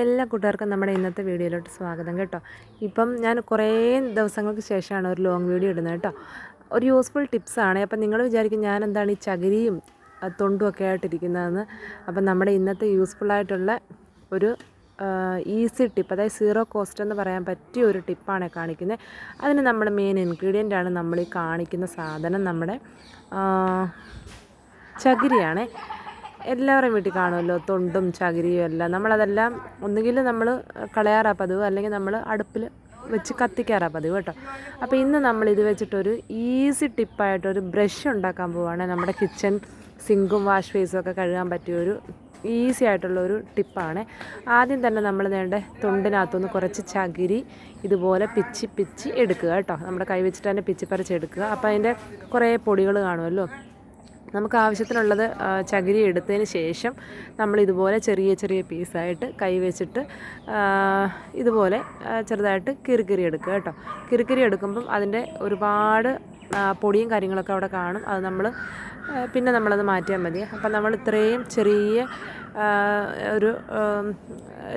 എല്ലാ കൂട്ടുകാർക്കും നമ്മുടെ ഇന്നത്തെ വീഡിയോയിലോട്ട് സ്വാഗതം കേട്ടോ. ഇപ്പം ഞാൻ കുറേ ദിവസങ്ങൾക്ക് ശേഷമാണ് ഒരു ലോങ് വീഡിയോ ഇടുന്നത് കേട്ടോ. ഒരു യൂസ്ഫുൾ ടിപ്സാണ് അപ്പം നിങ്ങൾ വിചാരിക്കും ഞാൻ എന്താണ് ഈ ചകിരിയും തൊണ്ടുമൊക്കെ ആയിട്ടിരിക്കുന്നതെന്ന് അപ്പം നമ്മുടെ ഇന്നത്തെ യൂസ്ഫുൾ ആയിട്ടുള്ള ഒരു ഈസി ടിപ്പ് അതായത് സീറോ കോസ്റ്റ് എന്ന് പറയാൻ പറ്റിയ ഒരു ടിപ്പാണ് കാണിക്കുന്നത്. അതിന് നമ്മുടെ മെയിൻ ഇൻഗ്രീഡിയന്റ് ആണ് നമ്മൾ ഈ കാണിക്കുന്ന സാധനം നമ്മുടെ ചകിരിയാണേ. എല്ലാവരുടെയും വീട്ടിൽ കാണുമല്ലോ? തൊണ്ടും ചകിരിയും എല്ലാം. നമ്മളതെല്ലാം ഒന്നുകിൽ നമ്മൾ കളയാറാ പതിവ് അല്ലെങ്കിൽ നമ്മൾ അടുപ്പിൽ വെച്ച് കത്തിക്കാറാ പതിവ് കേട്ടോ. അപ്പോൾ ഇന്ന് നമ്മൾ ഇത് വെച്ചിട്ടൊരു ഈസി ടിപ്പായിട്ടൊരു ബ്രഷ് ഉണ്ടാക്കാൻ പോവുകയാണ് നമ്മുടെ കിച്ചൺ സിങ്കും വാഷ് ബേസും ഒക്കെ കഴുകാൻ പറ്റിയൊരു ഈസി ആയിട്ടുള്ള ഒരു ടിപ്പാണ്. ആദ്യം തന്നെ നമ്മൾ നേണ്ട തൊണ്ടിനകത്തുനിന്ന് കുറച്ച് ചകിരി ഇതുപോലെ പിച്ചി പിച്ചി എടുക്കുക കേട്ടോ. നമ്മുടെ കൈ വെച്ചിട്ട് തന്നെ പിച്ചി പറിച്ച് എടുക്കുക. അപ്പോൾ അതിന്റെ കുറേ പൊടികൾ കാണുമല്ലോ? നമുക്ക് ആവശ്യത്തിനുള്ളത് ചകിരി എടുത്തതിന് ശേഷം നമ്മൾ ഇതുപോലെ ചെറിയ ചെറിയ പീസായിട്ട് കൈ വെച്ചിട്ട് ഇതുപോലെ ചെറുതായിട്ട് കിറുകിറി എടുക്കുക കേട്ടോ. കിറുകിറി എടുക്കുമ്പം അതിന്റെ ഒരുപാട് പൊടിയും കാര്യങ്ങളൊക്കെ അവിടെ കാണും. അത് നമ്മൾ പിന്നെ നമ്മളത് മാറ്റിയാൽ മതി. അപ്പം നമ്മൾ ഇത്രയും ചെറിയ ഒരു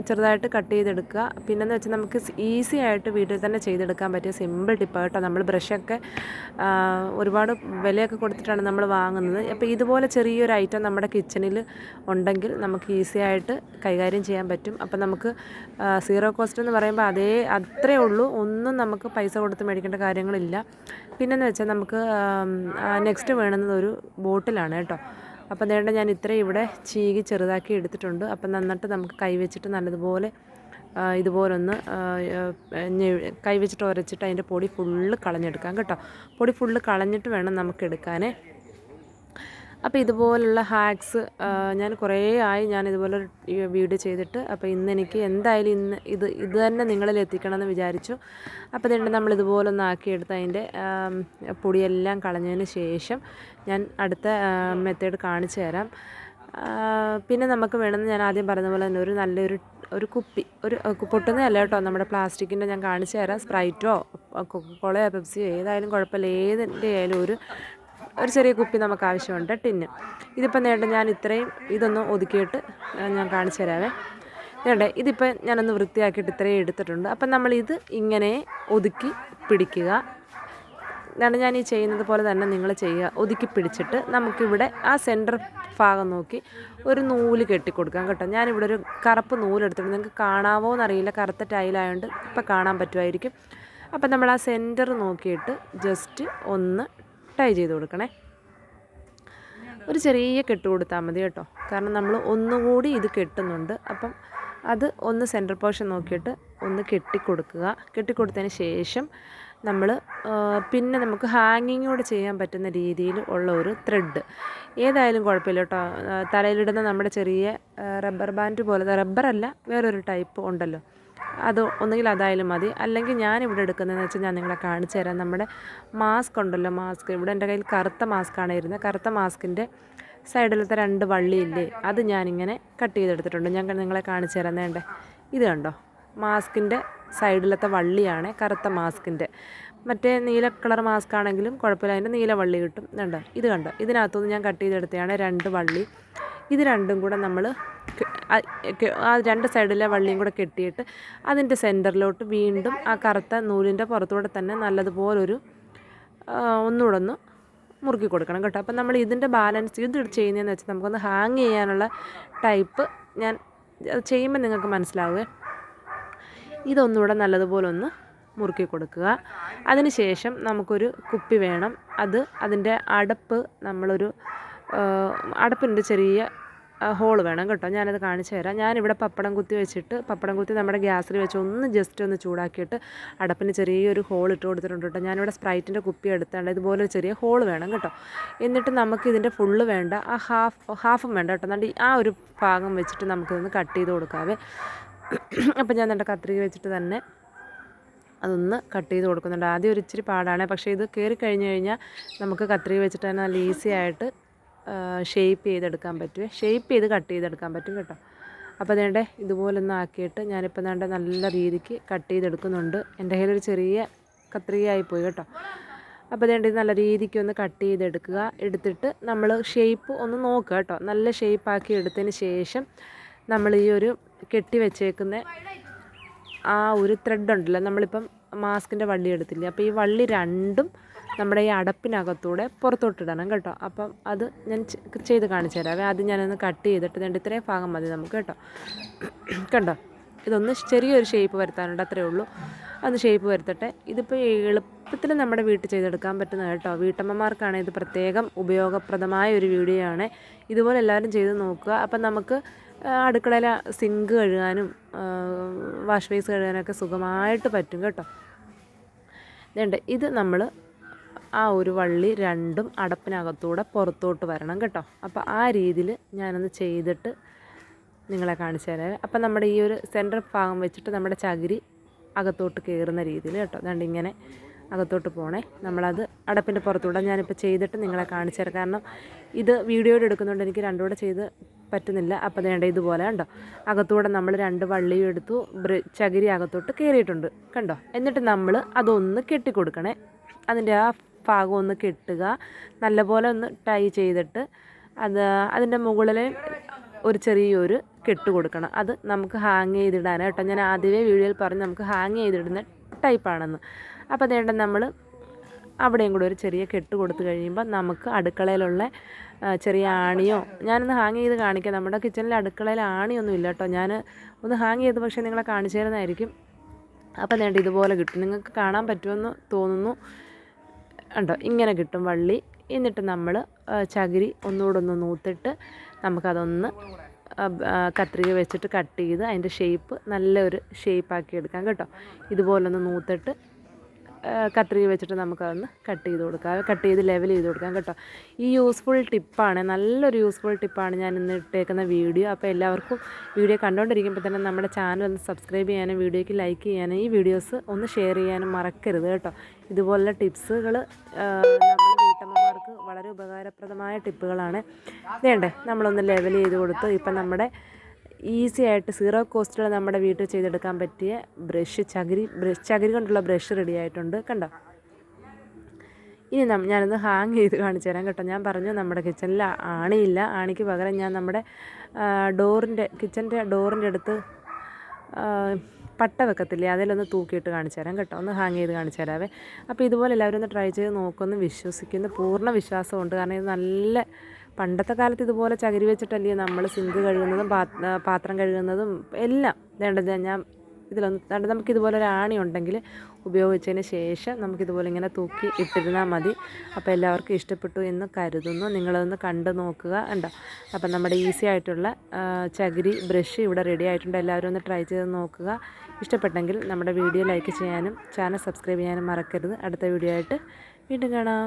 ചെറുതായിട്ട് കട്ട് ചെയ്തെടുക്കുക. പിന്നെന്ന് വെച്ചാൽ നമുക്ക് ഈസി ആയിട്ട് വീട്ടിൽ തന്നെ ചെയ്തെടുക്കാൻ പറ്റിയ സിമ്പിൾ ടിപ്പ് കേട്ടോ നമ്മൾ ബ്രഷൊക്കെ ഒരുപാട് വിലയൊക്കെ കൊടുത്തിട്ടാണ് നമ്മൾ വാങ്ങുന്നത്. അപ്പോൾ ഇതുപോലെ ചെറിയൊരു ഐറ്റം നമ്മുടെ കിച്ചണിൽ ഉണ്ടെങ്കിൽ നമുക്ക് ഈസി ആയിട്ട് കൈകാര്യം ചെയ്യാൻ പറ്റും. അപ്പം നമുക്ക് സീറോ കോസ്റ്റ് എന്ന് പറയുമ്പോൾ അതേ അത്രേ ഉള്ളൂ. ഒന്നും നമുക്ക് പൈസ കൊടുത്ത് മേടിക്കേണ്ട കാര്യങ്ങളില്ല. പിന്നെന്ന് വെച്ചാൽ നമുക്ക് നെക്സ്റ്റ് വേണ്ടുന്നത് ഒരു ബോട്ടിലാണ് കേട്ടോ. അപ്പം നേണ്ട ഞാൻ ഇത്രയും ഇവിടെ ചീകി ചെറുതാക്കി എടുത്തിട്ടുണ്ട്. അപ്പം നന്നിട്ട് നമുക്ക് കൈവച്ചിട്ട് നല്ലതുപോലെ ഇതുപോലൊന്ന് ആ, ആ, കൈ വെച്ചിട്ട് ഉരച്ചിട്ട് അതിന്റെ പൊടി ഫുള്ള് കളഞ്ഞെടുക്കാം കേട്ടോ. പൊടി ഫുള്ള് കളഞ്ഞിട്ട് വേണം നമുക്ക് എടുക്കാനേ. അപ്പോൾ ഇതുപോലുള്ള ഹാക്സ് ഞാൻ കുറേ ആയി ഞാൻ ഇതുപോലെ വീഡിയോ ചെയ്തിട്ട് അപ്പോൾ ഇന്ന് എനിക്ക് എന്തായാലും ഇന്ന് ഇത് ഇത് തന്നെ നിങ്ങളിൽ എത്തിക്കണം എന്ന് വിചാരിച്ചു. അപ്പോൾ ഇതുകൊണ്ട് നമ്മൾ ഇതുപോലെ ഒന്ന് ആക്കിയെടുത്ത് അതിന്റെ പൊടിയെല്ലാം കളഞ്ഞതിന് ശേഷം ഞാൻ അടുത്ത മെത്തേഡ് കാണിച്ചു തരാം. പിന്നെ നമുക്ക് വേണമെന്ന് ഞാൻ ആദ്യം പറഞ്ഞ പോലെ തന്നെ ഒരു നല്ലൊരു ഒരു കുപ്പി ഒരു പൊട്ടുന്നതല്ല കേട്ടോ. നമ്മുടെ പ്ലാസ്റ്റിക്കിന്റെ ഞാൻ കാണിച്ചു തരാം. സ്പ്രൈറ്റോ കൊക്കോളയോ പെപ്സിയോ ഏതായാലും കുഴപ്പമില്ല. ഏതിന്റെ ആയാലും ഒരു ഒരു ചെറിയ കുപ്പി നമുക്ക് ആവശ്യമുണ്ട് ടിന്ന്. ഇതിപ്പോൾ നേട്ടം ഞാൻ ഇത്രയും ഇതൊന്ന് ഒതുക്കിയിട്ട് ഞാൻ കാണിച്ചു തരാവേ. വേണ്ടേ ഇതിപ്പോൾ ഞാനൊന്ന് വൃത്തിയാക്കിയിട്ട് ഇത്രയും എടുത്തിട്ടുണ്ട്. അപ്പം നമ്മളിത് ഇങ്ങനെ ഒതുക്കി പിടിക്കുക. ഇതാണ് ഞാൻ ഈ ചെയ്യുന്നത് പോലെ തന്നെ നിങ്ങൾ ചെയ്യുക. ഒതുക്കി പിടിച്ചിട്ട് നമുക്കിവിടെ ആ സെന്റർ ഭാഗം നോക്കി ഒരു നൂൽ കെട്ടിക്കൊടുക്കാം കേട്ടോ. ഞാനിവിടെ ഒരു കറുപ്പ് നൂലെടുത്തിട്ടുണ്ട്. നിങ്ങൾക്ക് കാണാവോ എന്നറിയില്ല. കറുത്ത ടൈലായതുകൊണ്ട് ഇപ്പം കാണാൻ പറ്റുമായിരിക്കും. അപ്പം നമ്മൾ ആ സെന്റർ നോക്കിയിട്ട് ജസ്റ്റ് ഒന്ന് ടൈ ചെയ്ത് കൊടുക്കണേ. ഒരു ചെറിയ കെട്ട് കൊടുത്താൽ മതി കേട്ടോ. കാരണം നമ്മൾ ഒന്നുകൂടി ഇത് കെട്ടുന്നുണ്ട്. അപ്പം അത് ഒന്ന് സെന്റർ പോർഷൻ നോക്കിയിട്ട് ഒന്ന് കെട്ടിക്കൊടുക്കുക. കെട്ടിക്കൊടുത്തതിന് ശേഷം നമ്മൾ പിന്നെ നമുക്ക് ഹാങ്ങിങ്ങോട് ചെയ്യാൻ പറ്റുന്ന രീതിയിൽ ഉള്ള ഒരു ത്രെഡ് ഏതായാലും കുഴപ്പമില്ല കേട്ടോ. തലയിലിടുന്ന നമ്മുടെ ചെറിയ റബ്ബർ ബാൻഡ് പോലത്തെ റബ്ബറല്ല വേറൊരു ടൈപ്പ് ഉണ്ടല്ലോ. അത് ഒന്നുകിൽ അതായാലും മതി. അല്ലെങ്കിൽ ഞാൻ ഇവിടെ എടുക്കുന്നതെന്ന് വെച്ചാൽ ഞാൻ നിങ്ങളെ കാണിച്ചു തരാം. നമ്മുടെ മാസ്ക് ഉണ്ടല്ലോ മാസ്ക് ഇവിടെ എന്റെ കയ്യിൽ കറുത്ത മാസ്കാണ് ഇരുന്നത്. കറുത്ത മാസ്കിന്റെ സൈഡിലത്തെ രണ്ട് വള്ളിയില്ലേ അത് ഞാനിങ്ങനെ കട്ട് ചെയ്തെടുത്തിട്ടുണ്ട്. ഞാൻ നിങ്ങളെ കാണിച്ചു തരാം. വേണ്ടേ ഇത് കണ്ടോ? മാസ്കിന്റെ സൈഡിലത്തെ വള്ളിയാണ് കറുത്ത മാസ്കിന്റെ മറ്റേ നീല കളർ മാസ്ക് ആണെങ്കിലും കുഴപ്പമില്ല. അതിന്റെ നീല വള്ളി കിട്ടും. കണ്ടോ? ഇത് കണ്ടോ? ഇതിനകത്തുനിന്ന് ഞാൻ കട്ട് ചെയ്തെടുത്തതാണ് രണ്ട് വള്ളി. ഇത് രണ്ടും കൂടെ നമ്മൾ ആ രണ്ട് സൈഡിലെ വള്ളിയും കൂടെ കെട്ടിയിട്ട് അതിന്റെ സെന്ററിലോട്ട് വീണ്ടും ആ കറുത്ത നൂലിന്റെ പുറത്തൂടെ തന്നെ നല്ലതുപോലൊരു ഒന്നുകൂടെ ഒന്ന് മുറുക്കി കൊടുക്കണം കേട്ടോ. അപ്പം നമ്മൾ ഇതിന്റെ ബാലൻസ് ഇത് ചെയ്യുന്നതെന്ന് വെച്ചാൽ നമുക്കൊന്ന് ഹാങ് ചെയ്യാനുള്ള ടൈപ്പ് ഞാൻ അത് ചെയ്യുമ്പോൾ നിങ്ങൾക്ക് മനസ്സിലാവുക. ഇതൊന്നുകൂടെ നല്ലതുപോലെ ഒന്ന് മുറുക്കി കൊടുക്കുക. അതിനുശേഷം നമുക്കൊരു കുപ്പി വേണം. അത് അതിന്റെ അടപ്പ് നമ്മളൊരു അടപ്പിന്റെ ചെറിയ ഹോൾ വേണം കേട്ടോ. ഞാനത് കാണിച്ചു തരാം. ഞാനിവിടെ പപ്പടം കുത്തി വെച്ചിട്ട് പപ്പടം കുത്തി നമ്മുടെ ഗ്യാസിൽ വെച്ച് ഒന്ന് ജസ്റ്റ് ഒന്ന് ചൂടാക്കിയിട്ട് അടപ്പിന് ചെറിയൊരു ഹോൾ ഇട്ട് കൊടുത്തിട്ടുണ്ട് കേട്ടോ. ഞാനിവിടെ സ്പ്രൈറ്റിന്റെ കുപ്പി എടുത്താണ്ട് ഇതുപോലെ ചെറിയ ഹോൾ വേണം കേട്ടോ. എന്നിട്ട് നമുക്ക് ഇതിന്റെ ഫുള്ള് വേണ്ട. ആ ഹാഫ് ഹാഫും വേണ്ട കേട്ടോ. എന്നിട്ട് ആ ഒരു ഭാഗം വെച്ചിട്ട് നമുക്കിതൊന്ന് കട്ട് ചെയ്ത് കൊടുക്കാവേ. അപ്പം ഞാൻ എന്റെ കത്രിക വെച്ചിട്ട് തന്നെ അതൊന്ന് കട്ട് ചെയ്ത് കൊടുക്കുന്നുണ്ട്. ആദ്യം ഒരു ഇച്ചിരി പാടാണ്. പക്ഷേ ഇത് കയറി കഴിഞ്ഞ് കഴിഞ്ഞാൽ നമുക്ക് കത്രിക വെച്ചിട്ട് തന്നെ നല്ല ഈസി ആയിട്ട് ഷേപ്പ് ചെയ്തെടുക്കാൻ പറ്റും ഷേപ്പ് ചെയ്ത് കട്ട് ചെയ്തെടുക്കാൻ പറ്റും കേട്ടോ. അപ്പോൾ അതേണ്ട ഇതുപോലൊന്ന് ആക്കിയിട്ട് ഞാനിപ്പോൾ നേണ്ട നല്ല രീതിക്ക് കട്ട് ചെയ്തെടുക്കുന്നുണ്ട്. എന്റെ കയ്യിൽ ഒരു ചെറിയ കത്രികയായി പോയി കേട്ടോ. അപ്പോൾ അതേണ്ട ഇത് നല്ല രീതിക്ക് ഒന്ന് കട്ട് ചെയ്തെടുക്കുക. എടുത്തിട്ട് നമ്മൾ ഷേപ്പ് ഒന്ന് നോക്കുക കേട്ടോ. നല്ല ഷേപ്പാക്കി എടുത്തതിന് ശേഷം നമ്മൾ ഈ ഒരു കെട്ടി വെച്ചേക്കുന്ന ആ ഒരു ത്രെഡ് ഉണ്ടല്ലോ. നമ്മളിപ്പം മാസ്കിന്റെ വള്ളി എടുത്തില്ലേ? അപ്പോൾ ഈ വള്ളി രണ്ടും നമ്മുടെ ഈ അടപ്പിനകത്തൂടെ പുറത്തോട്ടിടണം കേട്ടോ. അപ്പം അത് ഞാൻ ചെയ്ത് കാണിച്ചു തരാം. അത് ഞാനൊന്ന് കട്ട് ചെയ്തിട്ട് രണ്ട് ഇത്രയും ഭാഗം മതി നമുക്ക് കേട്ടോ. കണ്ടോ? ഇതൊന്ന് ചെറിയൊരു ഷേപ്പ് വരുത്താനുണ്ട് അത്രേ ഉള്ളൂ. അത് ഷേപ്പ് വരുത്തട്ടെ. ഇതിപ്പോൾ എളുപ്പത്തിൽ നമ്മുടെ വീട്ടിൽ ചെയ്തെടുക്കാൻ പറ്റുന്ന കേട്ടോ. വീട്ടമ്മമാർക്കാണ് ഇത് പ്രത്യേകം ഉപയോഗപ്രദമായ ഒരു വീഡിയോ ആണ്. ഇതുപോലെ എല്ലാവരും ചെയ്ത് നോക്കുക. അപ്പം നമുക്ക് അടുക്കളയിലെ സിങ്ക് കഴുകാനും വാഷ് ബേസ് കഴുകാനൊക്കെ സുഖമായിട്ട് പറ്റും കേട്ടോ. ഇതുണ്ട്. ഇത് നമ്മൾ ആ ഒരു വള്ളി രണ്ടും അടപ്പിനകത്തൂടെ പുറത്തോട്ട് വരണം കേട്ടോ. അപ്പോൾ ആ രീതിയിൽ ഞാനൊന്ന് ചെയ്തിട്ട് നിങ്ങളെ കാണിച്ചു തരാം. അപ്പം നമ്മുടെ ഈ ഒരു സെന്റർ ഭാഗം വെച്ചിട്ട് നമ്മുടെ ചകിരി അകത്തോട്ട് കയറുന്ന രീതിയിൽ കേട്ടോ. അതുകൊണ്ട് ഇങ്ങനെ അകത്തോട്ട് പോണേ. നമ്മളത് അടപ്പിന്റെ പുറത്തൂടെ ഞാനിപ്പോൾ ചെയ്തിട്ട് നിങ്ങളെ കാണിച്ചു തരാം. കാരണം ഇത് വീഡിയോയിൽ എടുക്കുന്നതുകൊണ്ട് എനിക്ക് രണ്ടുകൂടെ ചെയ്ത് പറ്റുന്നില്ല. അപ്പോൾ വേണ്ട ഇതുപോലെ കണ്ടോ? അകത്തൂടെ നമ്മൾ രണ്ട് വള്ളിയും എടുത്തു ചകിരി അകത്തോട്ട് കയറിയിട്ടുണ്ട് കണ്ടോ? എന്നിട്ട് നമ്മൾ അതൊന്ന് കെട്ടിക്കൊടുക്കണേ. അതിന്റെ ആ ഭാഗം ഒന്ന് കെട്ടുക. നല്ലപോലെ ഒന്ന് ടൈ ചെയ്തിട്ട് അത് അതിന്റെ മുകളിൽ ഒരു ചെറിയൊരു കെട്ട് കൊടുക്കണം അത് നമുക്ക് ഹാങ് ചെയ്തിടാനാണ് കേട്ടോ. ഞാൻ ആദ്യമേ വീഡിയോയിൽ പറഞ്ഞ് നമുക്ക് ഹാങ് ചെയ്തിടുന്ന ടൈപ്പാണെന്ന് അപ്പോൾ അതേണ്ട നമ്മൾ അവിടെയും കൂടെ ഒരു ചെറിയ കെട്ട് കൊടുത്തു കഴിയുമ്പോൾ നമുക്ക് അടുക്കളയിലുള്ള ചെറിയ ആണിയോ ഞാനൊന്ന് ഹാങ് ചെയ്ത് കാണിക്കാം. നമ്മുടെ കിച്ചണിൽ അടുക്കളയിൽ ആണിയൊന്നും ഇല്ല കേട്ടോ. ഞാൻ ഒന്ന് ഹാങ് ചെയ്ത് പക്ഷേ നിങ്ങളെ കാണിച്ചു തരുന്നതായിരിക്കും. അപ്പം നേണ്ട ഇതുപോലെ കിട്ടും. നിങ്ങൾക്ക് കാണാൻ പറ്റുമെന്ന് തോന്നുന്നു. ഉണ്ടോ ഇങ്ങനെ കിട്ടും വള്ളി. എന്നിട്ട് നമ്മൾ ചകിരി ഒന്നുകൂടെ ഒന്ന് നൂത്തിട്ട് നമുക്കതൊന്ന് കത്രിക വെച്ചിട്ട് കട്ട് ചെയ്ത് അതിന്റെ ഷേപ്പ് നല്ലൊരു ഷേപ്പാക്കി എടുക്കാം കേട്ടോ. ഇതുപോലൊന്ന് നൂത്തിട്ട് കത്രിക വെച്ചിട്ട് നമുക്കതൊന്ന് കട്ട് ചെയ്ത് കൊടുക്കാം. കട്ട് ചെയ്ത് ലെവൽ ചെയ്ത് കൊടുക്കാം കേട്ടോ. ഈ യൂസ്ഫുൾ ടിപ്പാണ് നല്ലൊരു യൂസ്ഫുൾ ടിപ്പാണ് ഞാൻ ഇന്ന് ഇട്ടേക്കുന്ന വീഡിയോ അപ്പോൾ എല്ലാവർക്കും വീഡിയോ കണ്ടുകൊണ്ടിരിക്കുമ്പോൾ തന്നെ നമ്മുടെ ചാനൽ ഒന്ന് സബ്സ്ക്രൈബ് ചെയ്യാനും വീഡിയോയ്ക്ക് ലൈക്ക് ചെയ്യാനും ഈ വീഡിയോസ് ഒന്ന് ഷെയർ ചെയ്യാനും മറക്കരുത് കേട്ടോ. ഇതുപോലുള്ള ടിപ്സുകൾ വീട്ടമ്മമാർക്ക് വളരെ ഉപകാരപ്രദമായ ടിപ്പുകളാണ് വേണ്ടേ? നമ്മളൊന്ന് ലെവൽ ചെയ്ത് കൊടുത്ത് ഇപ്പം നമ്മുടെ ഈസി ആയിട്ട് സീറോ കോസ്റ്റിൽ നമ്മുടെ വീട്ടിൽ ചെയ്തെടുക്കാൻ പറ്റിയ ബ്രഷ് ചകിരി ബ്രഷ് ചകിരി കൊണ്ടുള്ള ബ്രഷ് റെഡി ആയിട്ടുണ്ട് കണ്ടോ? ഇനി നം ഞാനൊന്ന് ഹാങ് ചെയ്ത് കാണിച്ചു തരാം കേട്ടോ. ഞാൻ പറഞ്ഞു നമ്മുടെ കിച്ചണിൽ ആണിയില്ല. ആണിക്ക് പകരം ഞാൻ നമ്മുടെ ഡോറിന്റെ കിച്ചന്റെ ഡോറിന്റെ അടുത്ത് പട്ട വെക്കത്തില്ലേ? അതിലൊന്ന് തൂക്കിയിട്ട് കാണിച്ചു തരാം കേട്ടോ. ഒന്ന് ഹാങ് ചെയ്ത് കാണിച്ചു തരാവേ. അപ്പോൾ ഇതുപോലെ എല്ലാവരും ഒന്ന് ട്രൈ ചെയ്ത് നോക്കുമെന്ന് വിശ്വസിക്കുന്നു. പൂർണ വിശ്വാസമുണ്ട്. കാരണം ഇത് നല്ല പണ്ടത്തെ കാലത്ത് ഇതുപോലെ ചകിരി വെച്ചിട്ടല്ലേ നമ്മൾ സിങ്ക് കഴുകുന്നതും പാത്രം കഴുകുന്നതും എല്ലാം. വേണ്ടത് ഞാൻ ഇതിലൊന്ന് ദാണ്ട് നമുക്ക് ഇതുപോലെ ഒരു ആണി ഉണ്ടെങ്കിൽ ഉപയോഗിച്ചതിന് ശേഷം നമുക്കിതുപോലെ ഇങ്ങനെ തൂക്കി ഇട്ടിരുന്നാൽ മതി. അപ്പോൾ എല്ലാവർക്കും ഇഷ്ടപ്പെട്ടു എന്ന് കരുതുന്നു. നിങ്ങളതൊന്ന് കണ്ടു നോക്കുക ഉണ്ടോ അപ്പം നമ്മുടെ ഈസി ആയിട്ടുള്ള ചകിരി ബ്രഷ് ഇവിടെ റെഡി ആയിട്ടുണ്ട്. എല്ലാവരും ഒന്ന് ട്രൈ ചെയ്ത് നോക്കുക. ഇഷ്ടപ്പെട്ടെങ്കിൽ നമ്മുടെ വീഡിയോ ലൈക്ക് ചെയ്യാനും ചാനൽ സബ്സ്ക്രൈബ് ചെയ്യാനും മറക്കരുത്. അടുത്ത വീഡിയോ ആയിട്ട് വീണ്ടും കാണാം.